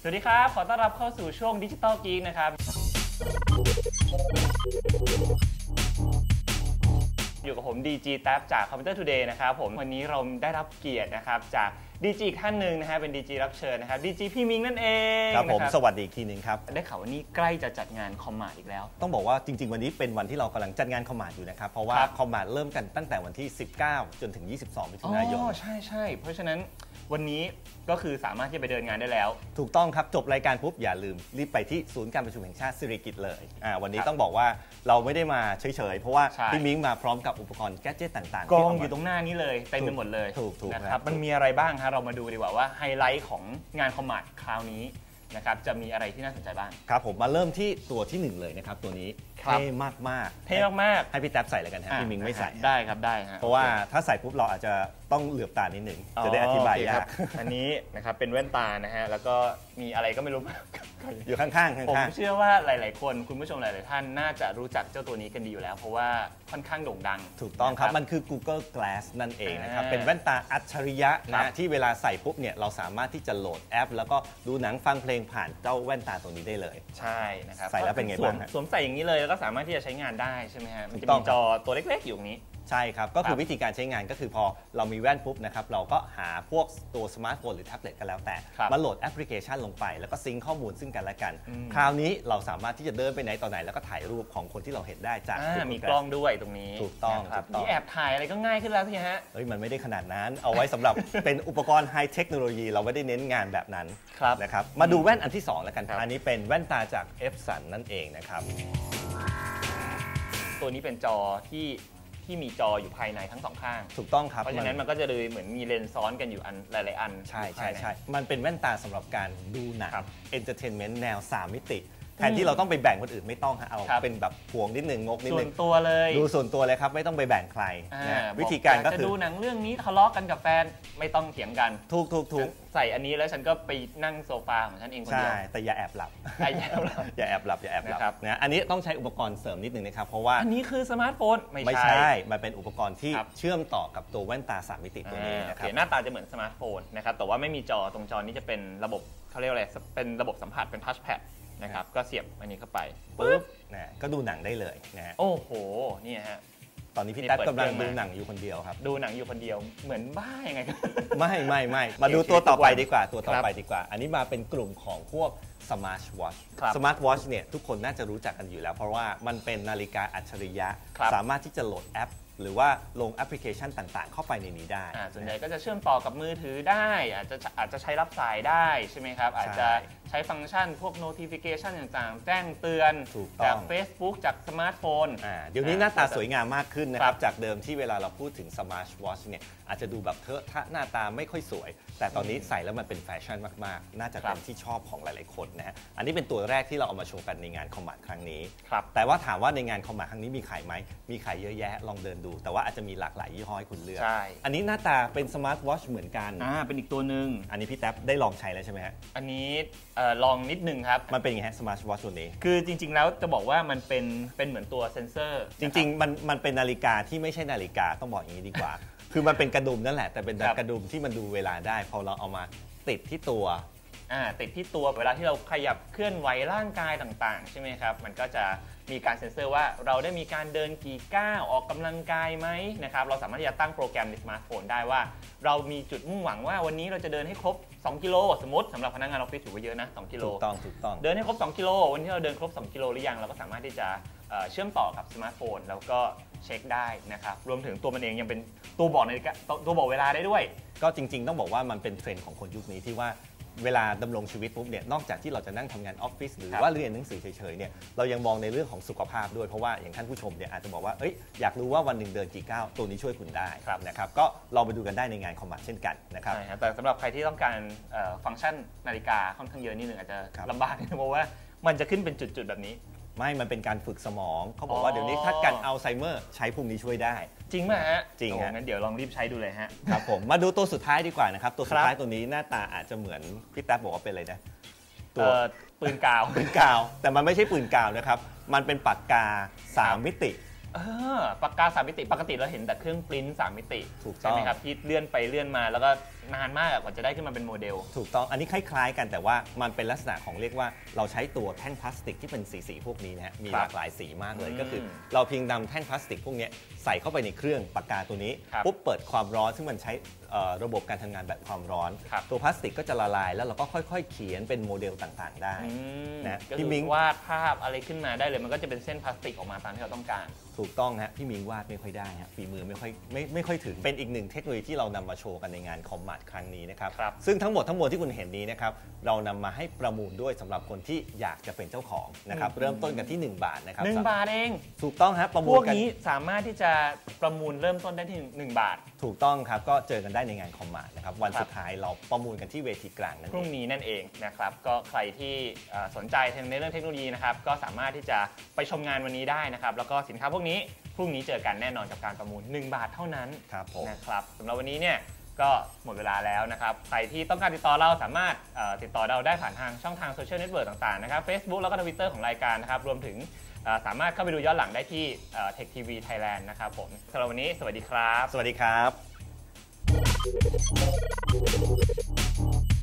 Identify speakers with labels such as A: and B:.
A: สวัสดีครับ ขอต้อนรับเข้าสู่ช่วงดิจิตอลกีกนะครับ อยู่กับผม DG t a b จาก Computer Today นะครับผมวันนี้เราได้รับเกียรตินะครับจาก DG อีกท่านหนึ่งนะฮะเป็น DG รับเชิญนะครับ DG พี่มิงนั่นเอง
B: ครับผม
A: นะ
B: สวัสดีอีกทีหนึ่งครับ
A: ได้ข่าวว่านี่ใกล้จะจัดงานคอมมาอีกแล้ว
B: ต้องบอกว่าจริง ๆ วันนี้เป็นวันที่เรากำลังจัดงานคอมมาดอยู่นะครับ เพราะว่า
A: ครับ
B: คอมมาดเริ่มกันตั้งแต่วันที่ 19 จนถึง 22มิถุนายน
A: อ๋อใช่ใช่เพราะฉะนั้น วันนี้ก็คือสามารถที่จะไปเดินงานได้แล้ว
B: ถูกต้องครับ จบรายการปุ๊บ อย่าลืมรีบไปที่ศูนย์การประชุมแห่งชาติสิริกิติ์เลยอ่าวันนี้
A: ครับ
B: ต้องบอกว่าเราไม่ได้มาเฉยๆ เพราะว่า
A: ใช่
B: พี่มิ้งมาพร้อมกับอุปกรณ์แกดเจิตต่างๆ
A: กอง
B: ที่เามา
A: อยู่ตรงหน้านี้เลยเต็มไปหมดเลย
B: ถูกถูก
A: นะค
B: ครั
A: รับบ มันมีอะไรบ้างฮะเรามาดูดีกว่าว่าไฮไลท์ของงานคอมมาดคราวนี้ นะครับจะมีอะไรที่น่าสนใจบ้าง
B: ครับผมมาเริ่มที่ตัวที่หนึ่งเลยนะครับตัวนี้
A: ครับ
B: เท่มากๆ
A: เท่มาก
B: ให้พี่แท็บใส่เลยกันฮะ
A: ๆ
B: พี่มิ้งไม่ใส่
A: ได้ครับได้ฮะ
B: เพราะว่าถ้าใส่ปุ๊บเราอาจจะต้องเหลือบตานิดหนึ่งจะได้อธิบาย
A: โเค
B: ยา
A: ค
B: ก
A: รับอันนี้นะครับเป็นแว่นตานะฮะแล้วก็มีอะไรก็ไม่รู้
B: อยู่ข้างๆข้
A: ผมา
B: งๆ
A: เชื่อว่าหลาย ๆ คนคุณผู้ชมหลาย ๆ ท่านน่าจะรู้จักเจ้าตัวนี้กันดีอยู่แล้ว เพราะว่าค่อนข้างโด่งดัง
B: ถูกต้องครับ
A: นะ
B: มันคือ Google Glass นั่นเองนะครับ
A: อ่า
B: เป็นแว่นตาอัจฉริยะ
A: ครั
B: นะ
A: บ
B: ที่เวลาใส่ปุ๊บเนี่ย เราสามารถที่จะโหลดแอป แล้วก็ดูหนังฟังเพลงผ่านเจ้าแว่นตาตัวนี้ได้เลย
A: ใช่นะครับ
B: ใส่แล้วเป็นไง
A: สวม
B: บ้างฮะ
A: สวมใส่อย่างนี้เลยแล้วก็สามารถที่จะใช้งานได้ใช่ไหมฮะมัน
B: ถู
A: จะ
B: กต้
A: มี
B: อง
A: จอตัวเล็ก ๆ อยู่ตรงนี้
B: ใช่ครับ ก็คื
A: ครั
B: อบวิธีการใช้งานก็คือพอเรามีแว่นปุ๊บนะครับ เราก็หาพวกตัวสมาร์ทโฟนหรือแท็บเล็ตก็แล้วแต่
A: ครับ
B: มาโหลดแอปพลิเคชันลงไป แล้วก็ซิงค์ข้อมูลซึ่งกันและกัน
A: อืม
B: คราวนี้เราสามารถที่จะเดินไปไหนต่อไหน แล้วก็ถ่ายรูปของคนที่เราเห็นได้จาก
A: อ่า
B: Google
A: มี
B: Glass
A: กล้องด้วยตรงนี้
B: ถูกต้อง
A: นะครับ
B: ถูกต้อง
A: นี่แอบถ่ายอะไรก็ง่ายขึ้นแล้วสิฮะ
B: เฮ้ยมันไม่ได้ขนาดนั้นเอาไว้สำหรับเป็นอุปกรณ์ไฮเทคโนโลยีเราไม่ได้เน้นงานแบบนั้น
A: ครับ
B: นะครับมาดูแว่นอันที่2แล้วกัน
A: ครับ
B: อันนี้เป็นแว่นตาจาก f s u n นั่นเองนะครับ
A: ตัวนี้เป็นจอที่ ที่มีจออยู่ภายในทั้งสองข้าง
B: ถูกต้องครับ
A: เพราะฉะนั้นมันก็จะเลยเหมือนมีเลนส์ซ้อนกันอยู่อันหลาย ๆ อัน
B: ใช่
A: อยู่ภา
B: ใช่
A: ยน
B: ใช่มันเป็นแว่นตาสำหรับการดูหนัง
A: ครับ
B: เอนเตอร์เทนเมนต์แนว 3 มิติ แทนที่เราต้องไปแบ่งคนอื่นไม่ต้องฮะเอา
A: ครับ
B: เป็นแบบพวงนิดนึงงกนิด
A: ส่ว
B: นึ
A: น
B: ง
A: ตัวเลย
B: ดูส่วนตัวเลยครับไม่ต้องไปแบ่งใคร
A: อ่า
B: นะ
A: บอ
B: วิธีการก็
A: ยจะ
B: คือ
A: ดูหนังเรื่องนี้ทะเลาะกันกับแฟนไม่ต้องเถียงกัน
B: ถูกถูกถูก
A: ใส่อันนี้แล้วฉันก็ไปนั่งโซฟาของฉันเองคน
B: ใช่
A: เดียว
B: แต่อย่าแอบหลับ
A: ไอ้แย่แล้ว
B: อย่าแอบหลับอย่าแอบหลับ
A: นะครับ
B: นะอันนี้ต้องใช้อุปกรณ์เสริมนิดนึงนะครับเพราะว่า
A: อันนี้คือสมาร์ทโฟนไม่
B: ไม่
A: ใช่
B: ใช่มันเป็นอุปกรณ์ที่
A: ครับ
B: เชื่อมต่อกับตัวแว่นตา3มิติตัวนี้
A: อ่า
B: นะค
A: โอ
B: รับ
A: เคหน้าตาจะเหมือนสมาร์ทโฟนนะครับแต่ว่าไม่มีจอตรงจอนี้จะเป็นระบบเขาเรียกว่าอะไรเป็นระบบสัมผัสเป็นทัชแพด นะครับก็เสียบอันนี้เข้าไป
B: ปุ๊บนะก็ดูหนังได้เลยนะฮะ
A: โอ้โหนี่ฮะ
B: ตอนนี้พี่
A: นี่
B: แท็บ
A: เปิด
B: กำลัง
A: เครื่องมา
B: ดูหนังอยู่คนเดียวครับ
A: ดูหนังอยู่คนเดียวเหมือนบ้ายังไงกัน
B: ไม่ไม่ไม่มาดูตัวต่อไปดีกว่าตัวต่อ
A: ครับ
B: ไปดีกว่า อันนี้มาเป็นกลุ่มของพวก Smart Watch
A: ครับ
B: Smart Watch เนี่ยทุกคนน่าจะรู้จักกันอยู่แล้ว เพราะว่ามันเป็นนาฬิกาอัจฉริยะ
A: ครับ
B: สามารถที่จะโหลดแอป หรือว่าลงแอปพลิเคชันต่างๆ เข้าไปในนี้ได้
A: อ่าส่วนใหญ่ก็จะเชื่อมต่อกับมือถือได้ อาจจะอาจจะใช้รับสายได้ใช่ไหมครับ อาจจะ ใช้ฟังก์ชันพวก notification ต่างๆ แจ้งเตือน
B: ถูกต้อง
A: จาก Facebook จากสมาร์ทโฟน
B: อ่าเดี๋ยวนี้หน้าตาสวยงามมากขึ้นนะค
A: ครั
B: รับ
A: บ
B: จากเดิมที่เวลาเราพูดถึง Smart Watch เนี่ยอาจจะดูแบบเทอะทะหน้าตาไม่ค่อยสวย แต่ตอนนี้ใส่แล้วมันเป็นแฟชั่นมากๆ น่าจะเป็นที่ชอบของหลายๆคนนะฮะอันนี้เป็นตัวแรกที่เราเอามาโชว์กันในงานคอมมาดครั้งนี้
A: ครับ
B: แต่ว่าถามว่าในงานคอมมาครั้งนี้มีขายไหมมีขายเยอะแยะลองเดินดู แต่ว่าอาจจะมีหลากหลายยี่ห้อให้คุณเลือก
A: ใช่
B: อันนี้หน้าตาเป็นสมาร์ทวอชเหมือนกัน
A: อ่าเป็นอีกตัวหนึ่ง
B: อันนี้พี่แท็บได้ลองใช้แล้วใช่ไหมฮะ
A: อันนี้เอ่อลองนิดนึงครับ
B: มันเป็นยังไงฮะสมาร์ทวอชตัวนี้
A: คือจริง ๆ แล้วจะบอกว่ามันเป็นเป็นเหมือนตัวเซ็นเซอร์
B: จริง ๆ มันมันเป็นนาฬิกาที่ไม่ใช่นาฬิกาต้องบอกอย่างนี้ดีกว่า คือมันเป็นกระดุมนั่นแหละแต่เป็น
A: ครับ
B: กระดุมที่มันดูเวลาได้ พอเราเอามาติดที่ตัว
A: อ่าติดที่ตัวเวลาที่เราขยับเคลื่อนไหวร่างกายต่างๆ ใช่ไหมครับ มันก็จะมีการเซ็นเซอร์ว่าเราได้มีการเดินกี่ก้าวออกกำลังกายไหมนะครับเราสามารถที่จะตั้งโปรแกรมในสมาร์ทโฟนได้ว่า เรามีจุดมุ่งหวังว่าวันนี้เราจะเดินให้ครบ 2 กิโลสมมติสำหรับพนักงานออฟฟิศถือว่าเยอะนะ2กิโล
B: ถูกต้องถูกต้อง
A: เดินให้ครบ 2 กิโลวันที่เราเดินครบ 2 กิโลหรือยังเราก็สามารถที่จะเอ่อเชื่อมต่อกับสมาร์ทโฟน แล้วก็เช็คได้นะครับรวมถึงตัวมันเองยังเป็นตัวบอกนาฬิกาตัวตัวบอกเวลาได้ด้วย
B: ก็จริง ๆ ต้องบอกว่ามันเป็นเทรนด์ของคนยุคนี้ที่ว่า เวลาดำรงชีวิตปุ๊บเนี่ยนอกจากที่เราจะนั่งทำงานออฟฟิศหรือ
A: ครับ
B: ว่าเรียนหนังสือเฉยๆเนี่ยเรายังมองในเรื่องของสุขภาพด้วยเพราะว่าอย่างท่านผู้ชมเนี่ยอาจจะบอกว่าเอ้ยอยากรู้ว่าวันหนึ่งเดินกี่ก้าวตัวนี้ช่วยคุณได้
A: ครับ
B: นะครับก็ลองไปดูกันได้ในงานคอมมาเช่นกันนะครับ
A: ใช่ครับแต่สำหรับใครที่ต้องการเอ่อฟังก์ชันนาฬิกาค่อนข้างเยอะนิดนึงอาจจะ
B: ครับ
A: ลำบากนิดนึงเพราะว่ามันจะขึ้นเป็นจุดๆแบบนี้
B: ไม่มันเป็นการฝึกสมองเขาบอก
A: อ๋
B: ว่า
A: อ
B: เดี๋ยวนี้ถ้ากันอัลไซเมอร์ใช้พวกนี้ช่วยได้
A: จริงไหมฮะ
B: จริงฮะ
A: โอ้งั้นเดี๋ยวลองรีบใช้ดูเลยฮะ
B: ครับผมมาดูตัวสุดท้ายดีกว่านะครับ ตัวสุด
A: ครับ
B: ท้ายตัวนี้หน้าตาอาจจะเหมือนพี่แท็บบอกว่าเป็นอะไรนะ ตัว
A: เอ่อปืนกาว
B: ปืนกาว แต่มันไม่ใช่ปืนกาวนะครับ มันเป็นปากกา 3 มิติ
A: เออปากกาสามมิติปกติเราเห็นแต่เครื่องปริ้นสามมิติ
B: ถูกต้อง
A: ใช่ไหมครับที่เลื่อนไปเลื่อนมาแล้วก็นานมากอะกว่าจะได้ขึ้นมาเป็นโมเดล
B: ถูกต้อง อันนี้คล้ายๆ กันแต่ว่ามันเป็นลักษณะของเรียกว่าเราใช้ตัวแท่งพลาสติกที่เป็นสีๆพวกนี้นะฮะมี
A: ครับ
B: หลากหลายสีมากเลย
A: อืม
B: ก็คือ เราเพียงนำแท่งพลาสติกพวกเนี้ยใส่เข้าไปในเครื่องปากกาตัวนี้
A: ครับ
B: ปุ๊บเปิดความร้อนซึ่งมันใช้เอ่อระบบการทำงานแบบความร้อน
A: ครับ
B: ตัวพลาสติกก็จะละลายแล้วเราก็ค่อย ๆ เขียนเป็นโมเดลต่างๆได้
A: อืม
B: นะ
A: ก็
B: พี่
A: คือ
B: มิ้ง
A: วาดภาพอะไรขึ้นมาได้เลยมันก็จะเป็นเส้นพลาสติกออกมาตามที่เราต้องการ
B: ถูกต้องฮะพี่มิงวาดไม่ค่อยได้ฮะฝีมือไม่ค่อยไม่ไม่ค่อยถึงเป็นอีกหนึ่งเทคโนโลยีที่เรานำมาโชว์กันในงานคอมมาดครั้งนี้นะครับ
A: ครับ
B: ซึ่งทั้งหมดทั้งมวลที่คุณเห็นนี้นะครับเรานำมาให้ประมูลด้วยสำหรับคนที่อยากจะเป็นเจ้าของนะครับเริ่มต้นกันที่ 1 บาทนะครับ
A: หนึ่งบาทเอง
B: ถูกต้องฮะประ
A: พ
B: มู
A: ว
B: ล
A: ก
B: กัน
A: นี้สามารถที่จะประมูลเริ่มต้นได้ที่หนึ่งบาท
B: ถูกต้องครับก็เจอกันได้ในงานคอมมาดนะครับวัน
A: ครับ
B: สุดท้ายเราประมูลกันที่เวทีกลางนั่น
A: พ
B: เอ
A: รุ่ง
B: ง
A: นี้นั่นเองนะครับ ก็ใครที่เอ่อสนใจในเรื่องเทคโนโลยีนะครับ ก็สามารถที่จะไปชมงานวันนี้ได้นะครับ แล้วก็สินค้าพวกนี้พรุ่งนี้เจอกันแน่นอนกับการประมูล 1 บาทเท่านั้น
B: ครับผม
A: นะครับสำหรับวันนี้เนี่ยก็หมดเวลาแล้วนะครับ ใครที่ต้องการติดต่อเราสามารถเอ่อติดต่อเราได้ผ่านทางช่องทางโซเชียลเน็ตเวิร์กต่างๆนะครับ Facebook แล้วก็ทวิตเตอร์ของรายการนะครับ รวมถึงเอ่อสามารถเข้าไปดูย้อนหลังได้ที่เทคทีวีไทยแลนด์นะครับผมสำหรับวันนี้สวัสดีครับ
B: สวัสดีครับ